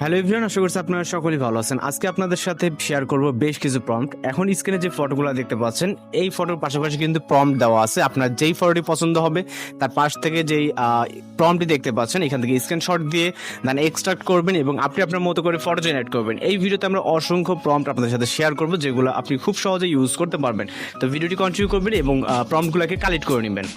Hello everyone, আশা করছি আপনারা সকলেই ভালো আছেন। আজকে আপনাদের সাথে শেয়ার করব বেশ কিছু প্রম্পট এখন স্ক্রিনে যে ফটোগুলো দেখতে পাচ্ছেন, এই ফটোর পাশাপাশি কিন্তু প্রম্পট দেওয়া আছে। আপনার যেই ফটোটি পছন্দ হবে, তার পাশ থেকে যেই প্রম্পটটি দেখতে পাচ্ছেন, এখান থেকে স্ক্রিনশট দিয়ে দেন এক্সট্রাক্ট করবেন এবং আপনি আপনার মতো করে ফটো জেনারেট করবেন। এই ভিডিওতে আমরা অসংখ্য প্রম্পট আপনাদের সাথে শেয়ার করব, যেগুলো আপনি খুব সহজে ইউজ করতে পারবেন। তো ভিডিওটি কন্টিনিউ করবেন এবং প্রম্পটগুলোকে কালেক্ট করে নেবেন।